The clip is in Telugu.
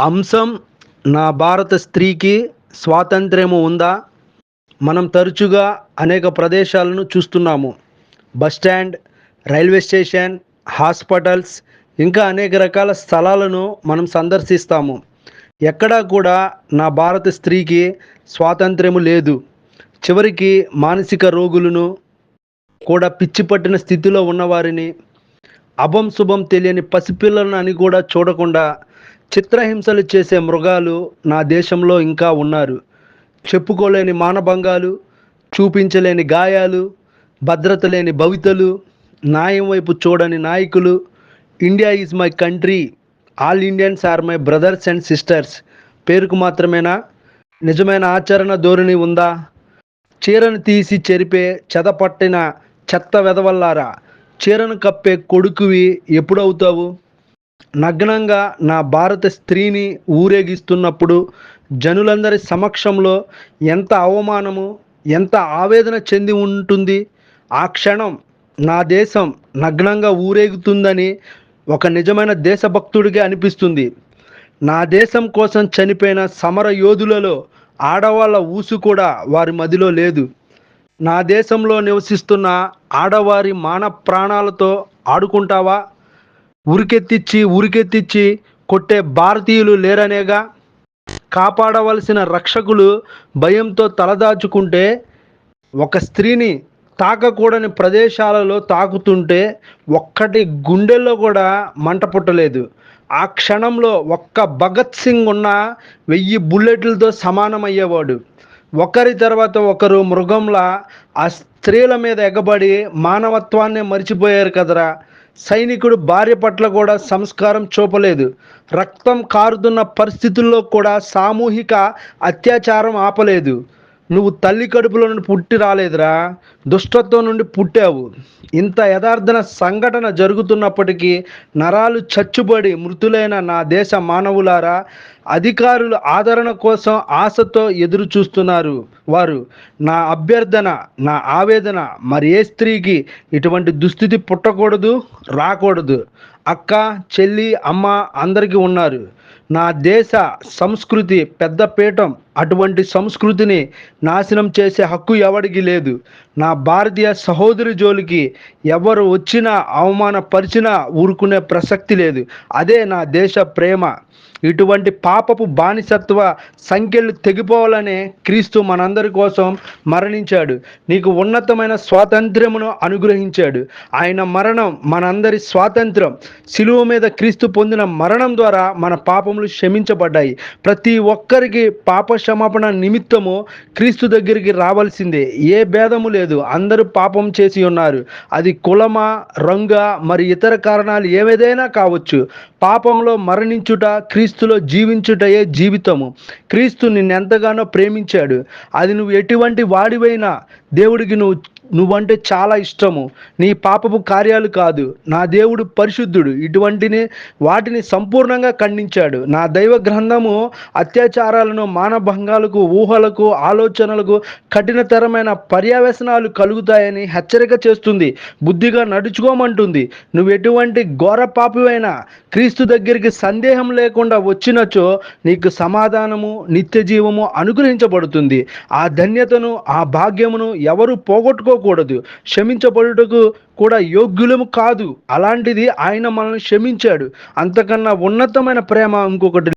అంశం నా భారత స్త్రీకి స్వాతంత్ర్యము ఉందా? మనం తరచుగా అనేక ప్రదేశాలను చూస్తున్నాము. Bus stand railway station hospitals ఇంకా అనేక రకాల స్థలాలను మనం సందర్శిస్తాము. ఎక్కడా కూడా నా భారత స్త్రీకి స్వాతంత్ర్యము లేదు. చివరికి మానసిక రోగులను కూడా పిచ్చి పట్టిన స్థితిలో ఉన్నవారిని అభం శుభం తెలియని పసిపిల్లలను అని కూడా చూడకుండా చిత్రహింసలు చేసే మృగాలు నా దేశంలో ఇంకా ఉన్నారు. చెప్పుకోలేని మానభంగాలు చూపించలేని గాయాలు భద్రత లేని భవితలు న్యాయం వైపు చూడని నాయకులు India is my country all Indians are my brothers and sisters. పేరుకు మాత్రమేనా? నిజమైన ఆచరణ ధోరణి ఉందా? చీరను తీసి చెరిపే చెదపట్టిన చెత్త వెదవల్లారా? చీరను కప్పే కొడుకువి ఎప్పుడవుతావు? నగ్నంగా నా భారత స్త్రీని ఊరేగిస్తున్నప్పుడు జనులందరి సమక్షంలో ఎంత అవమానము ఎంత ఆవేదన చెంది ఉంటుంది. ఆ క్షణం నా దేశం నగ్నంగా ఊరేగుతుందని ఒక నిజమైన దేశభక్తుడిగా అనిపిస్తుంది. నా దేశం కోసం చనిపోయిన సమర యోధులలో ఆడవాళ్ళ ఊసు కూడా వారి మదిలో లేదు. నా దేశంలో నివసిస్తున్న ఆడవారి మాన ప్రాణాలతో ఆడుకుంటావా? ఉరికెత్తిచ్చి ఉరికెత్తిచ్చి కొట్టే భారతీయులు లేరనేగా కాపాడవలసిన రక్షకులు భయంతో తలదాచుకుంటే ఒక స్త్రీని తాకకూడని ప్రదేశాలలో తాకుతుంటే ఒక్కటి గుండెల్లో కూడా మంట పుట్టలేదు. ఆ క్షణంలో ఒక్క భగత్ సింగ్ ఉన్న వెయ్యి బుల్లెట్లతో సమానమయ్యేవాడు. ఒకరి తర్వాత ఒకరు మృగంలా ఆ స్త్రీల మీద ఎగబడి మానవత్వాన్నే మర్చిపోయారు కదరా. సైనికుడు భార్య పట్ల కూడా సంస్కారం చూపలేదు. రక్తం కారుతున్న పరిస్థితుల్లో కూడా సామూహిక అత్యాచారం ఆపలేదు. నువ్వు తల్లి కడుపులో నుండి పుట్టి రాలేదురా. దుష్టత్వం నుండి పుట్టావు. ఇంత యథార్థన సంఘటన జరుగుతున్నప్పటికీ నరాలు చచ్చుబడి మృతులైన నా దేశ మానవులారా అధికారులు ఆదరణ కోసం ఆశతో ఎదురు చూస్తున్నారు వారు. నా అభ్యర్థన నా ఆవేదన మరి ఏ స్త్రీకి ఇటువంటి దుస్థితి పుట్టకూడదు రాకూడదు. అక్క చెల్లి అమ్మ అందరికీ ఉన్నారు. నా దేశ సంస్కృతి పెద్ద పీఠం అటువంటి సంస్కృతిని నాశనం చేసే హక్కు ఎవడికి లేదు. నా భారతీయ సహోదరి జోలికి ఎవరు వచ్చినా అవమానపరిచినా ఊరుకునే ప్రసక్తి లేదు. అదే నా దేశ ప్రేమ. ఇటువంటి పాపపు బానిసత్వ సంఖ్యలు తెగిపోవాలనే క్రీస్తు మనందరి కోసం మరణించాడు. నీకు ఉన్నతమైన స్వాతంత్ర్యమును అనుగ్రహించాడు. ఆయన మరణం మనందరి స్వాతంత్రం. శిలువ మీద క్రీస్తు పొందిన మరణం ద్వారా మన పాపములు క్షమించబడ్డాయి. ప్రతి ఒక్కరికి పాప క్షమాపణ నిమిత్తము క్రీస్తు దగ్గరికి రావాల్సిందే. ఏ భేదము లేదు. అందరూ పాపం చేసి ఉన్నారు. అది కులమా రంగా మరి ఇతర కారణాలు ఏవేదైనా కావచ్చు. పాపంలో మరణించుట క్రీస్తు క్రీస్తులో జీవించుటయే జీవితము. క్రీస్తు నిన్నెంతగానో ప్రేమించాడు. అది నువ్వు ఎటువంటి వాడివైనా దేవుడికి నువ్వు నువ్వంటే చాలా ఇష్టము. నీ పాపపు కార్యాలు కాదు. నా దేవుడు పరిశుద్ధుడు. ఇటువంటిని వాటిని సంపూర్ణంగా ఖండించాడు. నా దైవ గ్రంథము అత్యాచారాలను మానభంగాలకు ఊహలకు ఆలోచనలకు కఠినతరమైన పర్యవసనాలు కలుగుతాయని హెచ్చరిక చేస్తుంది. బుద్ధిగా నడుచుకోమంటుంది. నువ్వు ఎటువంటి ఘోర పాపివైనా క్రీస్తు దగ్గరికి సందేహం లేకుండా వచ్చినచో నీకు సమాధానము నిత్య జీవము అనుగ్రహించబడుతుంది. ఆ ధన్యతను ఆ భాగ్యమును ఎవరు పోగొట్టుకో పోగొట్టుకోకూడదు క్షమించబడుటకు కూడా యోగ్యులము కాదు. అలాంటిది ఆయన మనల్ని క్షమించాడు. అంతకన్నా ఉన్నతమైన ప్రేమ ఇంకొకటి